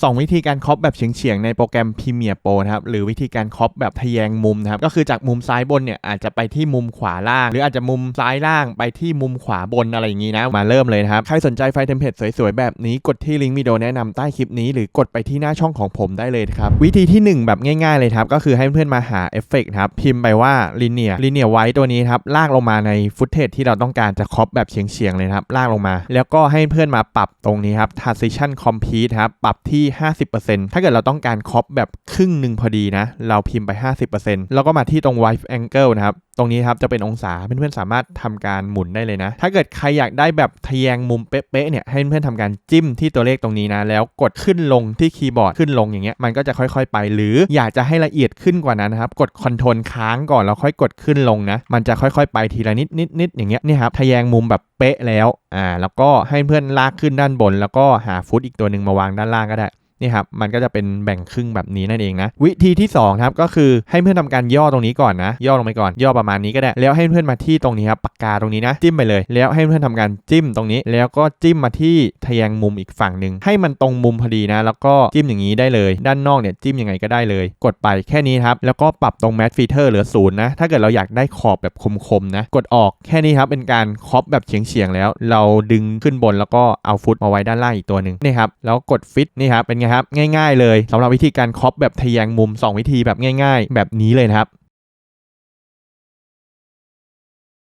2 วิธีการครอปแบบเฉียงๆในโปรแกรม Premiere Pro นะครับหรือวิธีการครอปแบบทะแยงมุมนะครับก็คือจากมุมซ้ายบนเนี่ยอาจจะไปที่มุมขวาล่าง หรืออาจจะมุมซ้ายล่างไปที่มุมขวาบนอะไรอย่างนี้นะมาเริ่มเลยนะครับ ใครสนใจไฟเทมเพลตสวยๆ แบบนี้กดที่ลิงก์วิดีโอแนะนำใต้คลิปนี้ หรือกดไปที่หน้าช่องของผมได้เลยครับวิธีที่หนึ่งแบบง่ายๆเลยครับก็คือให้เพื่อนๆมาหาเอฟเฟกต์ครับพิมพ์ไปว่า linear linear white ตัวนี้ครับลากลงมาในฟุตเทจที่เราต้องการจะครอปแบบเฉียงๆเลยครับลากลงมา แล้วก็ให้เพื่อนมาปรับตรงนี้ครับ transition complete ครับปรับที่50%ถ้าเกิดเราต้องการครอปแบบครึ่งหนึ่งพอดีนะ เราพิมพ์ไป 50%แล้วก็มาที่ตรง white angle นะครับ ตรงนี้ครับจะเป็นองศา เพื่อนๆสามารถทำการหมุนได้เลยนะ ถ้าเกิดใครอยากได้แบบทะแยงมุมเป๊ะๆเนี่ย ให้เพื่อนๆทำการจิ้มที่ตัวเลขตรงนี้นะ แล้วกดขึ้นลงที่คีย์บอร์ดขึ้นลงอย่างเงี้ย มันก็จะค่อยๆ ไป หรืออยากจะให้ละเอียดขึ้นกว่านั้นนะครับ กดคอนโทรลค้างก่อนแล้วค่อยกดขึ้นลงนะ มันจะค่อยๆ ไปทีละนิดนิดนิดอย่างเงี้ย นี่ครับ ทะแยงมุมแบบเป๊ะแล้วอ่าแล้วก็ให้เพื่อนลากขึ้นด้านบน แล้วก็หาฟุตอีกตัวหนึ่งมาวางด้านล่างก็ได้ นี่ครับมันก็จะเป็นแบ่งครึ่งแบบนี้นั่นเองนะ วิธีที่2ครับก็คือให้เพื่อนทำการย่อตรงนี้ก่อนนะ ย่อลงไปก่อน ย่อประมาณนี้ก็ได้ แล้วให้เพื่อนมาที่ตรงนี้ครับปากกาตรงนี้นะ จิ้มไปเลย แล้วให้เพื่อนทำการจิ้มตรงนี้ แล้วก็จิ้มมาที่ทะแยงมุมอีกฝั่งหนึ่งให้มันตรงมุมพอดีนะ แล้วก็จิ้มอย่างนี้ได้เลย ด้านนอกเนี่ยจิ้มยังไงก็ได้เลย กดไปแค่นี้ครับแล้วก็ปรับตรง Matte Filter เหลือศูนย์นะถ้าเกิดเราอยากได้ขอบแบบคมๆนะกดออกแค่นี้ครับเป็นการครอปแบบเฉียงๆแล้ว เราดึงขึ้นบนแล้วก็เอาฟุตมาไว้ด้านล่างอีกตัวหนึ่งนี่ครับแล้วกดฟิตนี่ครับเป็นไงครับง่าย ๆ เลยสำหรับวิธีการครอปแบบทะแยงมุม 2 วิธีแบบง่าย ๆ แบบนี้เลยนะครับ